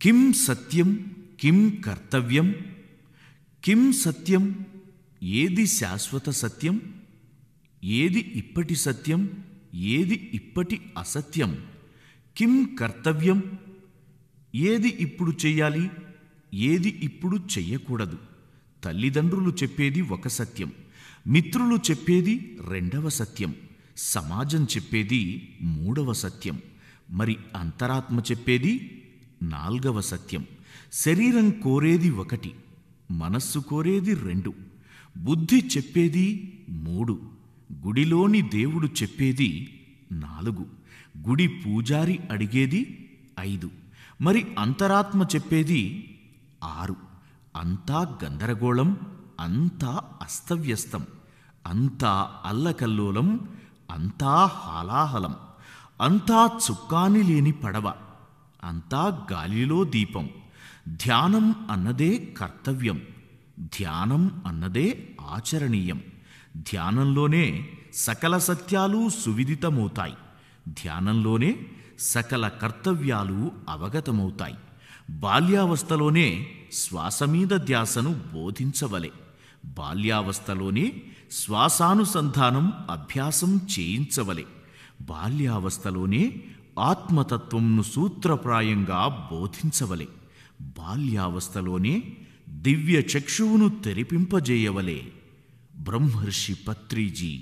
కిం సత్యం కిం కర్తవ్యం కిం సత్యం ఏది శాశ్వత సత్యం ఏది ఇప్పటి సత్యం ఏది ఇప్పటి అసత్యం కిం కర్తవ్యం ఏది ఇప్పుడు చెయ్యాలి ఏది ఇప్పుడు చెయ్యకూడదు తల్లిదండ్రులు చెప్పేది ఒక సత్యం మిత్రులు చెప్పేది రెండవ సత్యం సమాజం చెప్పేది మూడవ సత్యం మరి అంతరాత్మ చెప్పేది నాల్గవ సత్యం. శరీరం కోరేది ఒకటి మనస్సు కోరేది రెండు బుద్ధి చెప్పేది మూడు గుడిలోని దేవుడు చెప్పేది నాలుగు గుడి పూజారి అడిగేది ఐదు మరి అంతరాత్మ చెప్పేది ఆరు. అంతా గందరగోళం అంతా అస్తవ్యస్తం అంతా అల్లకల్లోలం అంతా హాలాహలం అంతా చుక్కాని లేని పడవ. అంతా గాలిలో దీపం. ధ్యానం అన్నదే కర్తవ్యం. ధ్యానం అన్నదే ఆచరణీయం. ధ్యానంలోనే సకల సత్యాలు సువిదితమవుతాయి. ధ్యానంలోనే సకల కర్తవ్యాలు అవగతమవుతాయి. బాల్యావస్థలోనే శ్వాస మీద ధ్యాసను బోధించవలే. బాల్యావస్థలోనే శ్వాసానుసంధానం అభ్యాసం చేయించవలే. బాల్యావస్థలోనే ఆత్మతత్వంను సూత్రప్రాయంగా బోధించవలే. బాల్యావస్థలోనే దివ్య చక్షువును తెరిపింపజేయవలే. బ్రహ్మర్షి పత్రిజీ